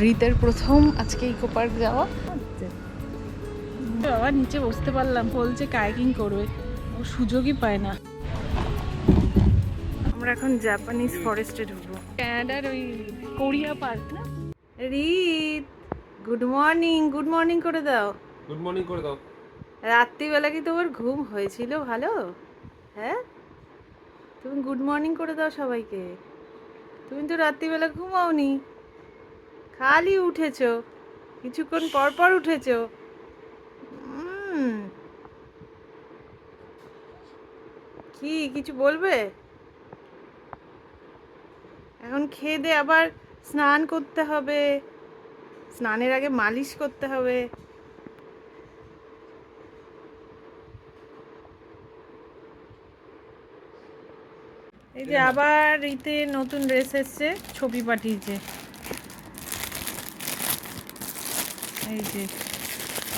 রীতের প্রথম আজকে eco park যাওয়া। বাবা নিচে বসতে পারলাম বলছে কায়াকিং করবে। ও সুযোগই পায় না। আমরা এখন জাপানিজ ফরেস্টে ঢুকবো। ক্যানাডার ওই কোরিয়া পার্ক না? Reet good morning good morning করে দাও। গুড মর্নিং করে দাও। রাত্রিবেলা কি তোমার ঘুম হয়েছিল ভালো? হ্যাঁ? তুমি গুড মর্নিং করে দাও সবাইকে। তুমি তো রাত্রিবেলা ঘুমাওনি। খালি উঠেছো। কিছুক্ষণ পর পর উঠেছো। কি কিছু বলবে? এখন খেয়ে দে আবার স্নান করতে হবে। স্নানের আগে মালিশ করতে হবে। এই যে আবার ইতে নতুন ড্রেস এসছে ছবি পাঠিয়েছে। এই যে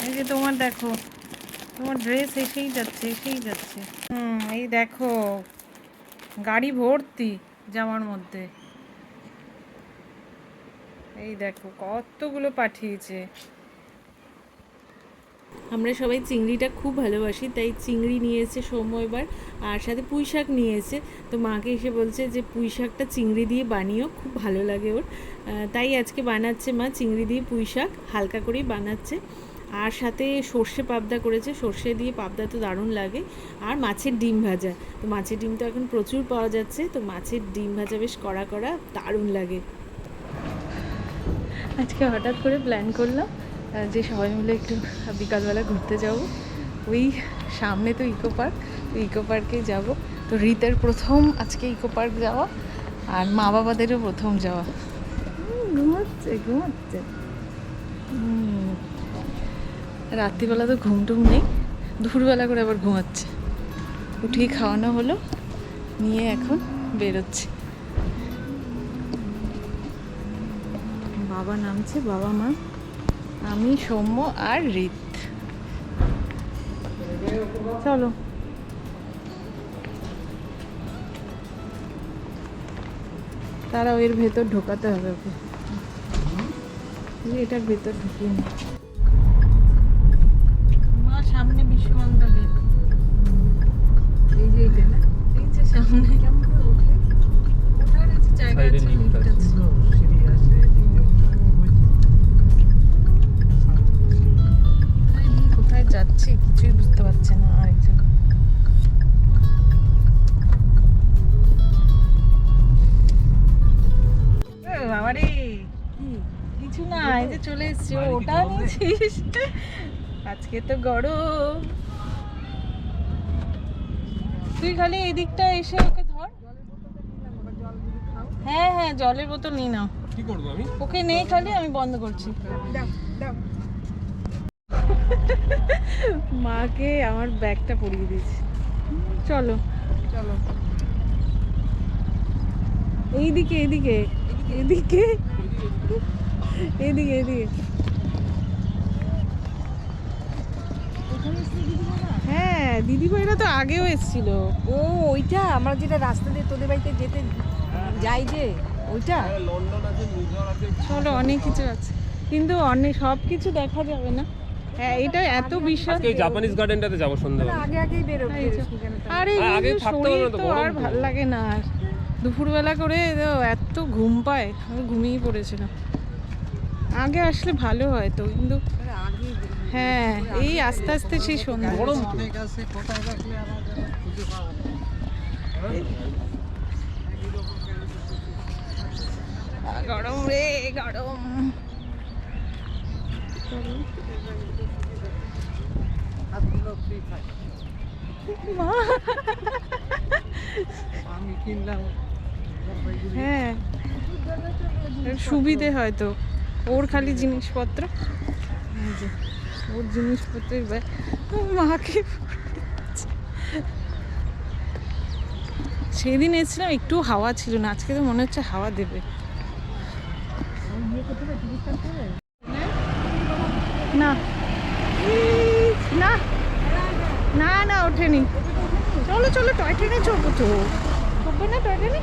এই যে তোমার দেখো, তোমার ড্রেস এসেই যাচ্ছে এসেই যাচ্ছে। হুম, এই দেখো, গাড়ি ভর্তি জামার মধ্যে। এই দেখো, কতগুলো পাঠিয়েছে। আমরা সবাই চিংড়িটা খুব ভালোবাসি, তাই চিংড়ি নিয়েছে সৌম্য এবার, আর সাথে পুঁই শাক নিয়েছে তো মাকে এসে বলছে যে পুঁই শাকটা চিংড়ি দিয়ে বানিয়েও খুব ভালো লাগে ওর। তাই আজকে বানাচ্ছে মা চিংড়ি দিয়ে পুঁই শাক, হালকা করেই বানাচ্ছে। আর সাথে সর্ষে পাবদা করেছে, সর্ষে দিয়ে পাবদা তো দারুণ লাগে। আর মাছের ডিম ভাজা, তো মাছের ডিম তো এখন প্রচুর পাওয়া যাচ্ছে, তো মাছের ডিম ভাজা বেশ কড়া কড়া, দারুণ লাগে। আজকে হঠাৎ করে প্ল্যান করলাম যে সবাই মিলে একটু বিকালবেলা ঘুরতে যাব ওই সামনে তো ইকো পার্ক তো ইকো পার্কে যাব। তো রিতের প্রথম আজকে ইকো পার্ক যাওয়া আর মা বাবাদেরও প্রথম যাওয়া। ঘুমাচ্ছে ঘুমাচ্ছে। রাত্রিবেলা তো ঘুম টুম নেই দুপুরবেলা করে আবার ঘুমাচ্ছে। উঠিয়ে খাওয়ানো হলো নিয়ে এখন বেরোচ্ছে। বাবা নামছে বাবা মা। আমি সৌম্য আর রীত। চলো। তারা এর ভেতর ঢোকাতে হবে ওকে। এটার ভেতর ঢুকিয়ে নি। মা সামনে বিশ্বমন্দা গেট এই যে এইটা না? এই যে সামনে। কেমন করে ওঠে ওঠার এই যে জায়গা আছে আছে। আছে। ও, ওটা নিয়েছিস? আজকে তো গরম। তুই খালি এই দিকটা এসে ওকে ধর। হ্যাঁ হ্যাঁ জলের বোতল নিয়ে নাও। কি করব আমি? ওকে নেই খালি আমি বন্ধ করছি। মাকে আমার ব্যাগটা পরিয়ে দিয়েছি। চলো। চলো। এইদিকে এইদিকে এদিকে এদিকে এদিকে হ্যাঁ দিদিভাইরা তো আগেও এসেছিল। ও ওইটা? আমরা যেটা রাস্তা দিয়ে তোদের বাড়িতে যেতে যাই যে ওইটা? লন্ডন আছে নিউইয়র্ক আছে। চলো অনেক কিছু আছে। কিন্তু অনেক সব কিছু দেখা যাবে না। হ্যাঁ এটা এত বিশাল। আজকে জাপানিজ গার্ডেনটাতে যাব সন্ধ্যাবেলা। আগে আগেই বেরো? আরে আর আগে থাকতে হবে তো, আর। ভালো লাগে না আর। দুপুরবেলা করে এত ঘুম পায়। আমি ঘুমিয়ে পড়েছিলাম। আগে আসলে ভালো হয় তো কিন্তু বেরো। হ্যাঁ এই আস্তে আস্তে সেই সন্ধ্যা। গরম রে গরম আমি কিনলাম হ্যাঁ সুবিধে হয়তো। ওর খালি জিনিসপত্র। ওর জিনিসপত্রের ব্যাগ মাকে সেদিন এসেছিলাম, একটু হাওয়া ছিল না, আজকে তো মনে হচ্ছে হাওয়া দেবে। না। না। না না, ওঠেনি। চলো চলো, টয় ট্রেনে চড়বো তো না, টয় ট্রেনে?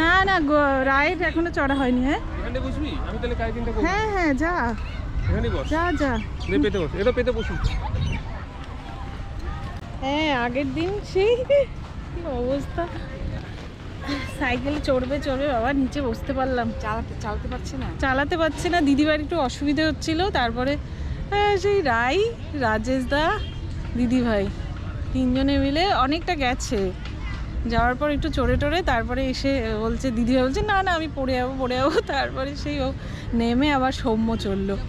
না না রাইড এখনও চড়া হয়নি হ্যাঁ? এখানে বসবি? আমি তাহলে কাইকিংটা করব। হ্যাঁ হ্যাঁ যা। এখানে বস। যা যা। দে পেতে বস। এটা পেতে বসুন হ্যাঁ আগের দিন সেই কি অবস্থা। সাইকেল চড়বে চড়বে বাবা নিচে বসতে পারলাম। চালাতে চালাতে পারছে না। চালাতে পারছে না দিদিবার একটু অসুবিধা হচ্ছিল তারপরে হ্যাঁ, সেই রাই রাজেশ দা দিদিভাই তিনজনে মিলে অনেকটা গেছে। যাওয়ার পর একটু চড়ে টড়ে তারপরে এসে বলছে দিদিভাই বলছে না না আমি পড়ে যাব পড়ে যাব। তারপরে সেই ও নেমে আবার সৌম্য চলল।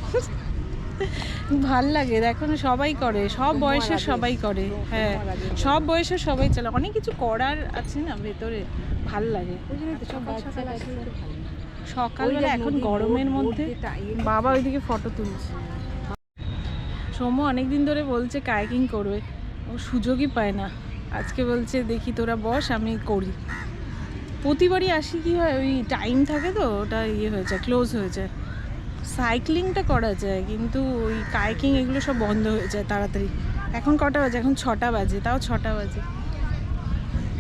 ভালো লাগে দেখো সবাই করে সব বয়সের সবাই করে হ্যাঁ। সব বয়সের সবাই চলে অনেক কিছু করার আছে না ভেতরে ভালো লাগে। সকালবেলা এখন গরমের মধ্যে বাবা ওইদিকে ফটো তুলছে। সৌম্য অনেকদিন ধরে বলছে কায়াকিং করবে। ও সুযোগই পায় না। আজকে বলছে, দেখি তোরা বস, আমি করি। প্রতিবারই আসি কি হয়, ওই টাইম থাকে তো, ওটা ইয়ে হয়ে যায় ক্লোজ হয়ে যায়। সাইক্লিংটা করা যায়, কিন্তু ওই কায়াকিং এগুলো সব বন্ধ হয়ে যায় তাড়াতাড়ি। এখন কটা বাজে? এখন ছটা বাজে, তাও ছটা বাজে।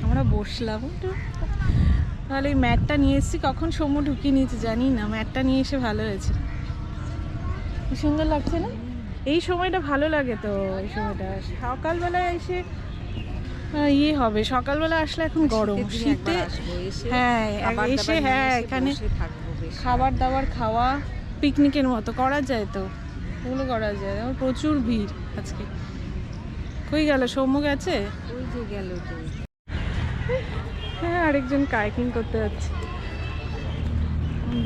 আমরা বসলাম। তাহলে এই ম্যাটটা নিয়ে এসেছি, কখন সময় ঢুকিয়ে নিয়েছি জানি না, ম্যাটটা নিয়ে এসে ভালো হয়েছে। সুন্দর লাগছে না? এই সময়টা ভালো লাগে তো, এই সময়টা। সকালবেলায় এসে ইয়ে হবে। সকালবেলা আসলে এখন গরম। শীতে হ্যাঁ খাবার এসে হ্যাঁ এখানে খাবার দাবার খাওয়া পিকনিকের মতো। করা যায় তো? ওগুলো করা যায়। আমার প্রচুর ভিড় আজকে। কই গেল? সৌম্য গেছে? ওই যে গেল হ্যাঁ আরেকজন কাইকিং করতে যাচ্ছে।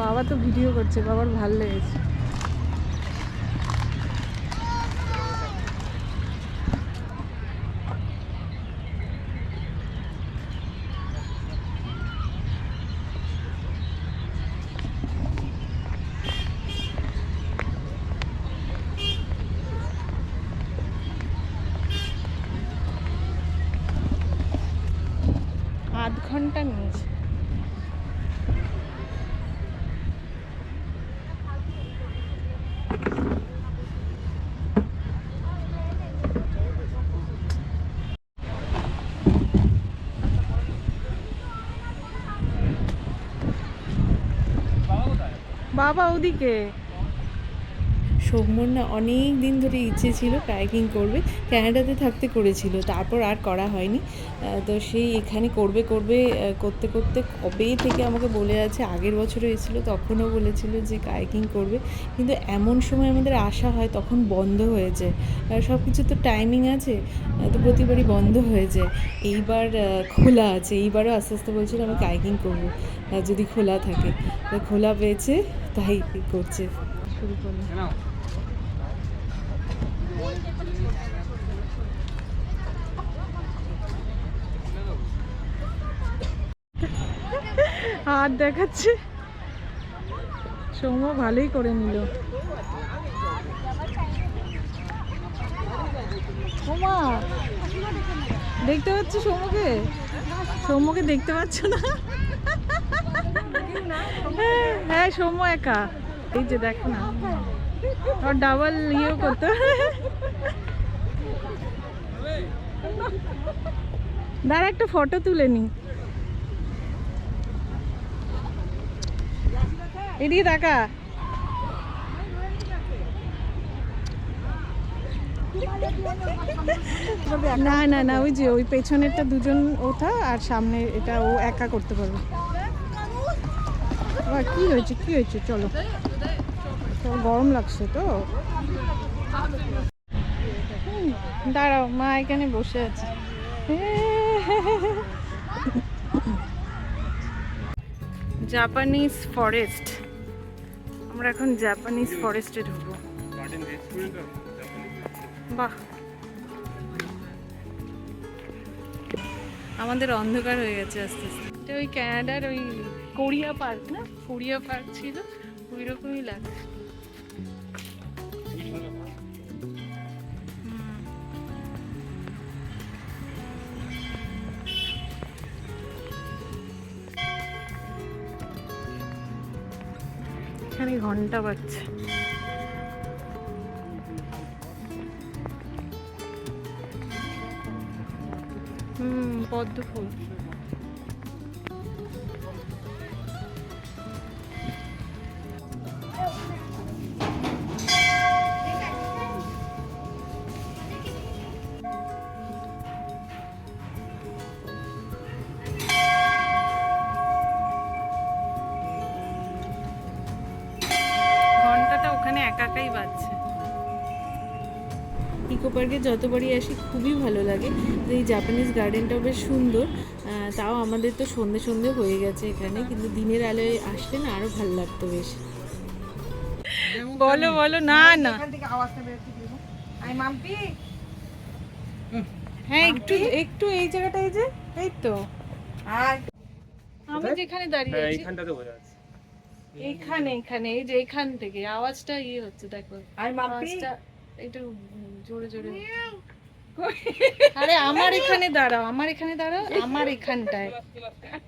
বাবা তো ভিডিও করছে বাবার ভালো লেগেছে আধ ঘণ্টা নিয়েছে বাবা ওদিকে। সৌম্যর না অনেক দিন ধরে ইচ্ছে ছিল কায়াকিং করবে। ক্যানাডাতে থাকতে করেছিল তারপর আর করা হয়নি। তো সেই এখানে করবে করবে করতে করতে কবে থেকে আমাকে বলে আছে আগের বছর এসেছিল তখনও বলেছিল যে কায়াকিং করবে। কিন্তু এমন সময় আমাদের আসা হয় তখন বন্ধ হয়ে যায়। সব কিছু তো টাইমিং আছে তো প্রতিবারই বন্ধ হয়ে যায়। এইবার খোলা আছে এইবারও আস্তে আস্তে বলছিল আমি কায়াকিং করব। যদি খোলা থাকে। খোলা পেয়েছে তাই করছে। শুরু করল হাত দেখাচ্ছে। সৌম্য ভালোই করে নিল। ওমা দেখতে পাচ্ছ সৌম্যকে? সৌম্যকে দেখতে পাচ্ছ না? হ্যাঁ, সৌম্য একা। এই যে দেখো না। আর ডাবল ইয়েও করতে। দাঁড়া একটা ফটো তুলে নি। এদিকে তাকা। না না না, ওই যে ওই পেছনেরটা দুজন ওঠা আর সামনে এটা ও একা করতে পারবে। কি হয়েছে কি হয়েছে? চলো। গরম লাগছে তো। দাঁড়াও, মা এখানে বসে আছে। Japanese forest. আমরা এখন জাপানিজ ফরেস্টে ঢুকবো। গার্ডেন বাহ। আমাদের অন্ধকার হয়ে গেছে আস্তে আস্তে। এটা ওই ক্যানাডার ওই কোরিয়া পার্ক না? কোরিয়া পার্ক ছিল ওই রকমই লাগছে। এখানে ঘণ্টা বাজছে। হুম পদ্ম ফুল। পার্কে যতবারই আসি খুবই ভালো লাগে। তো এই জাপানিজ গার্ডেনটাও বেশ সুন্দর। তাও আমাদের তো সন্ধে সন্ধে হয়ে গেছে এখানে কিন্তু দিনের আলোয় আসলে না আরও ভালো লাগতো বেশ। বলো বলো না না। এখান থেকে আওয়াজটা বেরোচ্ছে কীরকম? আই মাম্পি। হ্যাঁ একটু একটু এই জায়গাটা এই যে এই তো। আমি যেখানে দাঁড়িয়ে হ্যাঁ আছি। এইখানটাতে বোঝা যাচ্ছে। এইখানে এখানে এই যে এখান থেকে। আওয়াজটা ইয়ে হচ্ছে দেখো। আই মাম্পি। আওয়াজটা একটু জোরে জোরে আরে আমার এখানে দাঁড়াও আমার এখানে দাঁড়াও আমার এখানটায়।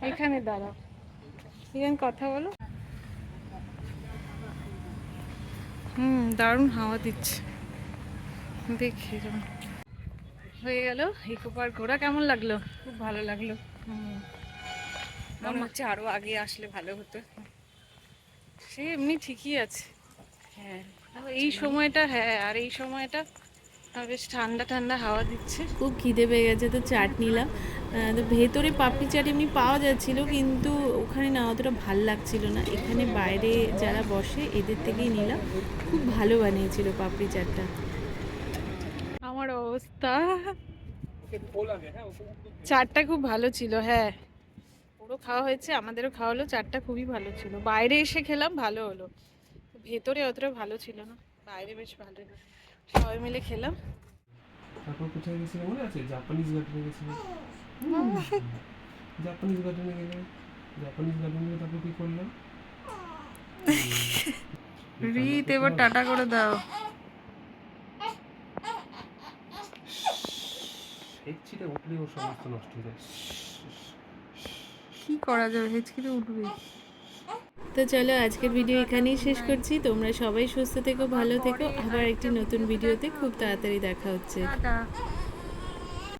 এখানে দাঁড়াও। এখানে কথা বলো। হুম দারুণ হাওয়া দিচ্ছে। দেখি হয়ে গেল ইকো পার্ক। ঘোরা কেমন লাগল? খুব ভালো লাগল। হুম। মনে হচ্ছে আরও আগে আসলে ভালো হতো। সে এমনি ঠিকই আছে। হ্যাঁ। এই সময়টা হ্যাঁ আর এই সময়টা বেশ ঠান্ডা ঠান্ডা হাওয়া দিচ্ছে। খুব খিদে পেয়ে গেছে তো চাট নিলাম তো ভেতরে পাপড়ি চাট এমনি পাওয়া যাচ্ছিল কিন্তু ওখানে না অতটা ভালো লাগছিল না। এখানে বাইরে যারা বসে এদের থেকেই নিলাম। খুব ভালো বানিয়েছিল পাপড়ি চাটটা। আমার অবস্থা। চাটটা খুব ভালো ছিল হ্যাঁ। পুরো খাওয়া হয়েছে আমাদেরও খাওয়া হলো চাটটা খুবই ভালো ছিল। বাইরে এসে খেলাম ভালো হলো। ভেতরে অতটা ভালো ছিল না বাইরে বেশ ভালো সবাই মিলে খেলাম। তারপর কোথায় গেছিলে মনে আছে? জাপানিজ গার্ডেনে গেছিলে। জাপানিজ গার্ডেনে গেলে জাপানিজ গার্ডেনে তারপর কি করলাম? রিত এবার টাটা করে দাও। হেঁচিতে উঠলে ওর সমস্ত নষ্ট হয়ে যায়। কি করা যাবে? হেঁচকিতে উঠবে। তো চলো আজকের ভিডিও এখানেই শেষ করছি। তোমরা সবাই সুস্থ থেকো, ভালো থেকো। আবার একটি নতুন ভিডিওতে খুব তাড়াতাড়ি দেখা হচ্ছে।